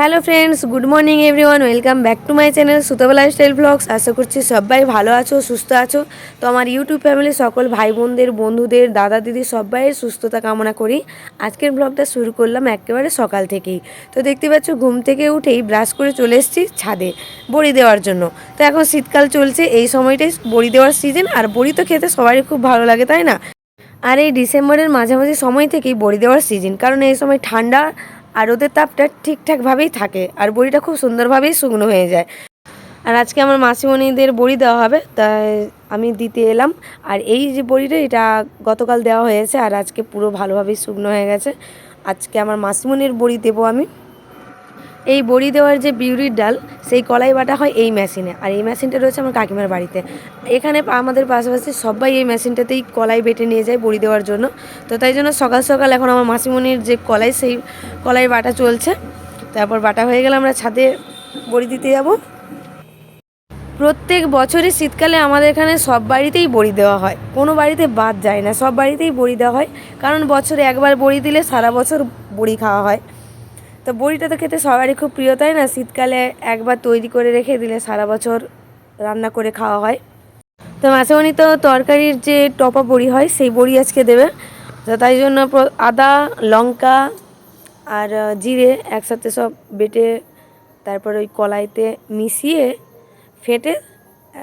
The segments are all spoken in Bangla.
Hello friends, good morning everyone, welcome back to my channel Sutaba lifestyle blogs. আশা করছি সবাই ভালো আছো, সুস্থ আছো। তো আমার ইউটিউব ফ্যামিলির সকল ভাই বোনদের বন্ধুদের, দাদা দিদি সবাইয়ের সুস্থতা কামনা করি। আজকের ব্লগটা শুরু করলাম একেবারে সকাল থেকেই। তো দেখতে পাচ্ছ, ঘুম থেকে উঠেই ব্রাশ করে চলে এসেছি ছাদে বড়ি দেওয়ার জন্য। তো এখন শীতকাল চলছে, এই সময়টাই বড়ি দেওয়ার সিজন আর বড়ি তো খেতে সবারই খুব ভালো লাগে, তাই না? আর এই ডিসেম্বরের মাঝামাঝি সময় থেকেই বড়ি দেওয়ার সিজন কারণ এই সময় ঠান্ডা আর ওদের তাপটা ঠিকঠাকভাবেই থাকে আর বড়িটা খুব সুন্দরভাবেই শুকনো হয়ে যায়। আর আজকে আমার মাসিমণিদের বড়ি দেওয়া হবে, তাই আমি দিতে এলাম। আর এই যে বড়িটা, এটা গতকাল দেওয়া হয়েছে আর আজকে পুরো ভালোভাবেই শুকনো হয়ে গেছে। আজকে আমার মাসিমণির বড়ি দেবো আমি। এই বড়ি দেওয়ার যে বিউরির ডাল, সেই কলাই বাটা হয় এই মেশিনে। আর এই মেশিনটা রয়েছে আমার কাকিমার বাড়িতে। এখানে আমাদের পাশাপাশি সবাই এই মেশিনটাতেই কলাই বেটে নিয়ে যায় বড়ি দেওয়ার জন্য। তো তাই জন্য সকাল সকাল এখন আমার মাসিমণির যে কলাই, সেই কলাই বাটা চলছে। তারপর বাটা হয়ে গেলে আমরা ছাদে বড়ি দিতে যাব। প্রত্যেক বছরই শীতকালে আমাদের এখানে সব বাড়িতেই বড়ি দেওয়া হয়। কোনো বাড়িতে বাদ যায় না, সব বাড়িতেই বড়ি দেওয়া হয়। কারণ বছরে একবার বড়ি দিলে সারা বছর বড়ি খাওয়া হয়। তো বড়িটা তো খেতে সবারই খুব প্রিয়, তাই না? শীতকালে একবার তৈরি করে রেখে দিলে সারা বছর রান্না করে খাওয়া হয়। তো মাছেমণি তো তরকারির যে টপা বড়ি হয়, সেই বড়ি আজকে দেবে। তো তাই জন্য আদা, লঙ্কা আর জিরে একসাথে সব বেটে তারপর ওই কলাইতে মিশিয়ে ফেটে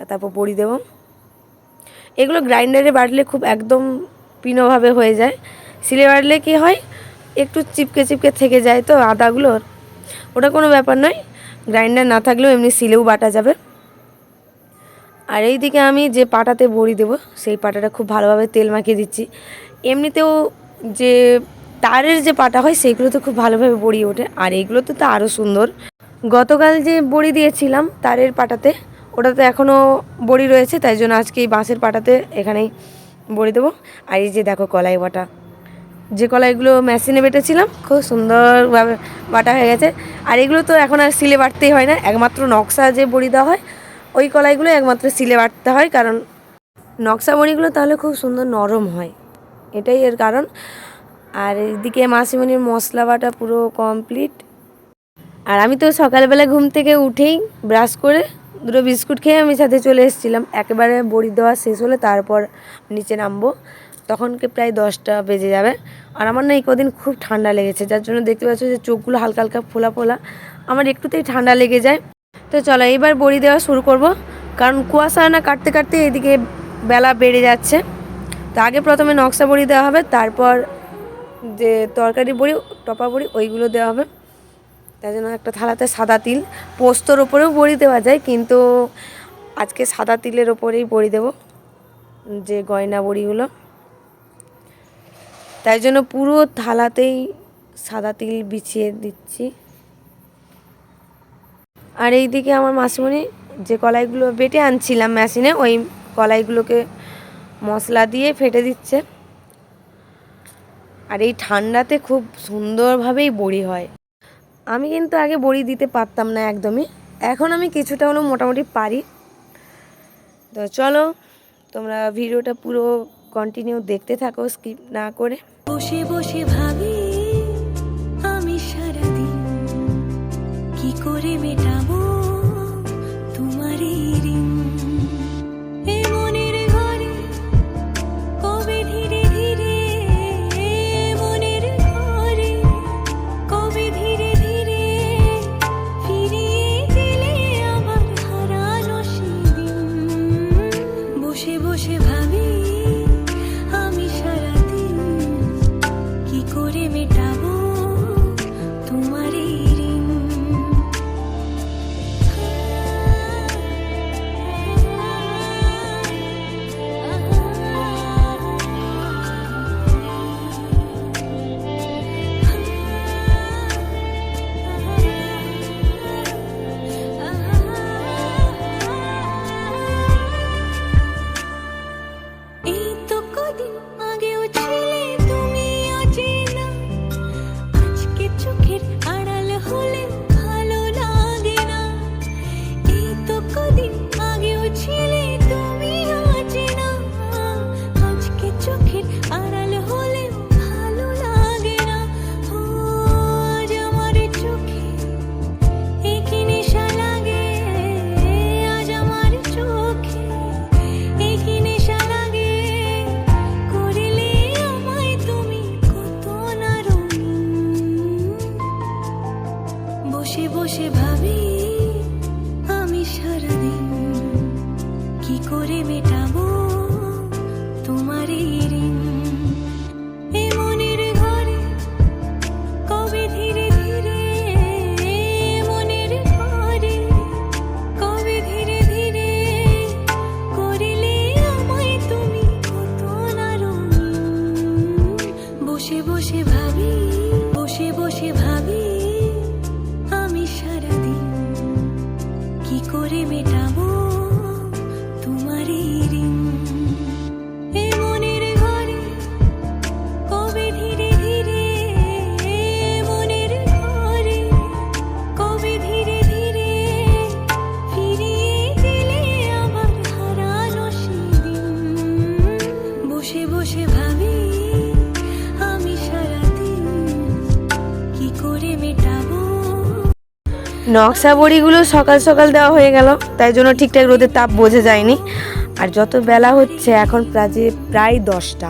তারপর বড়ি দেবো। এগুলো গ্রাইন্ডারে বাটলে খুব একদম পিনোভাবে হয়ে যায়। সিলে বাটলে কি হয় একটু চিপকে চিপকে থেকে যায় তো আদাগুলোর ওটা কোনো ব্যাপার নয়, গ্রাইন্ডার না থাকলেও এমনি সিলেও বাটা যাবে। আর এই দিকে আমি যে পাটাতে বড়ি দেবো, সেই পাটাটা খুব ভালোভাবে তেল মাখিয়ে দিচ্ছি। এমনিতেও যে তারের যে পাটা হয় সেইগুলো তো খুব ভালোভাবে বড়ি ওঠে। আর এইগুলো তো তো আরও সুন্দর। গতকাল যে বড়ি দিয়েছিলাম তারের পাটাতে ওটা তো এখনও বড়ি রয়েছে, তাই জন্য আজকে এই বাঁশের পাটাতে এখানেই বড়ি দেবো। আর এই যে দেখো কলাই বাটা। যে কলাইগুলো মেশিনে বেটেছিলাম, খুব সুন্দরভাবে বাটা হয়ে গেছে। আর এগুলো তো এখন আর সিলে বাটতেই হয় না, একমাত্র নকশা যে বড়ি দেওয়া হয়, ওই কলাইগুলো একমাত্র সিলে বাটতে হয়, কারণ নকশা বড়িগুলো তাহলে খুব সুন্দর নরম হয়। এটাই এর কারণ। আর এদিকে মাসিমণির মশলা বাটা পুরো কমপ্লিট। আর আমি তো সকালবেলা ঘুম থেকে উঠেই ব্রাশ করে দুটো বিস্কুট খেয়ে আমি সাথে চলে এসেছিলাম। একেবারে বড়ি দেওয়া শেষ হলে তারপর নিচে নামবো। তখনকে প্রায় দশটা বেজে যাবে। আর আমার না এই কদিন খুব ঠান্ডা লেগেছে, যার জন্য দেখতে পাচ্ছ যে চোখগুলো হালকা হালকা ফোলা ফোলা। আমার একটুতেই ঠান্ডা লেগে যায়। তো চলো, এইবার বড়ি দেওয়া শুরু করব। কারণ কুয়াশা না কাটতে কাটতে এদিকে বেলা বেড়ে যাচ্ছে। তো আগে প্রথমে নকশা বড়ি দেওয়া হবে, তারপর যে তরকারি বড়ি, টপা বড়ি, ওইগুলো দেওয়া হবে। তাই জন্য একটা থালাতে সাদা তিল। পোস্তর ওপরেও বড়ি দেওয়া যায়, কিন্তু আজকে সাদা তিলের ওপরেই বড়ি দেবো, যে গয়না বড়িগুলো। তাই জন্য পুরো থালাতেই সাদা তিল বিছিয়ে দিচ্ছি। আর এইদিকে আমার মাসিমণি যে কলাইগুলো বেটে আনছিলাম মেশিনে, ওই কলাইগুলোকে মশলা দিয়ে ফেটে দিচ্ছে। আর এই ঠান্ডাতে খুব সুন্দরভাবেই বড়ি হয়। আমি কিন্তু আগে বড়ি দিতে পারতাম না একদমই। এখন আমি কিছুটা হলেও মোটামুটি পারি। তো চলো, তোমরা ভিডিওটা পুরো কন্টিনিউ দেখতে থাকো স্কিপ না করে। বসে বসে ভাবি আমি সারাদিন কি করে মেটাবো? করে মেটাবো তোমার মনের ঘরে, কবে ধীরে ধীরে মনের ঘরে, কবে ধীরে ধীরে করিলে তুমি বসে বসে ভাবি, বসে বসে ভাবি, আমি সারাদিন কি করে মেটাবো তোমার নকশা বড়িগুলো সকাল সকাল দেওয়া হয়ে গেল। তাই জন্য ঠিকঠাক রোদের তাপ বোঝা যায়নি। আর যত বেলা হচ্ছে, এখন প্রায় প্রায় দশটা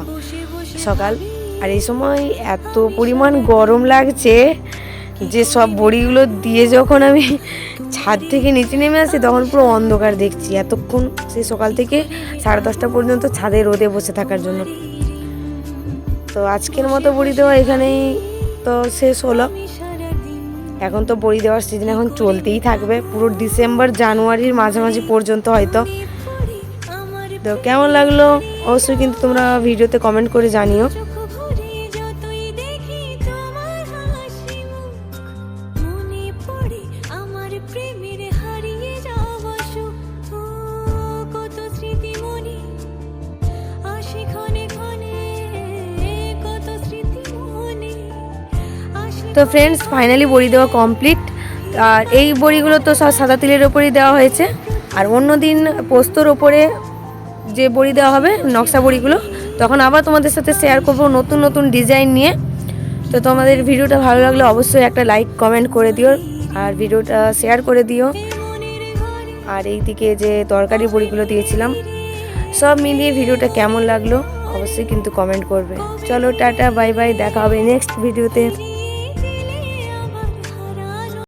সকাল। আর এই সময় এত পরিমাণ গরম লাগছে যে সব বড়িগুলো দিয়ে যখন আমি ছাদ থেকে নিচে নেমে আসি, তখন পুরো অন্ধকার দেখছি। এতক্ষণ সেই সকাল থেকে সাড়ে দশটা পর্যন্ত ছাদে রোদে বসে থাকার জন্য। তো আজকের মতো বড়ি দেওয়া এখানেই তো শেষ হলো। এখন তো বড়ি দেওয়ার সিজন এখন চলতেই থাকবে। পুরো ডিসেম্বর জানুয়ারির মাঝামাঝি পর্যন্ত হয়তো। তো কেমন লাগল? অবশ্যই কিন্তু তোমরা ভিডিওতে কমেন্ট করে জানিও। তো ফ্রেন্ডস ফাইনালি বড়ি দেওয়া কমপ্লিট আর এই বড়িগুলো তো সব সাদা তিলের ওপরই দেওয়া হয়েছে। আর অন্য দিন পোস্তর ওপরে যে বড়ি দেওয়া হবে, নকশা বড়িগুলো, তখন আবার তোমাদের সাথে শেয়ার করব নতুন নতুন ডিজাইন নিয়ে। তো তোমাদের ভিডিওটা ভালো লাগলে অবশ্যই একটা লাইক কমেন্ট করে দিও, আর ভিডিওটা শেয়ার করে দিও। আর এই দিকে যে তরকারি বড়িগুলো দিয়েছিলাম, সব মিলিয়ে ভিডিওটা কেমন লাগল, অবশ্যই কিন্তু কমেন্ট করবে। চলো টাটা বাই বাই দেখা হবে নেক্সট ভিডিওতে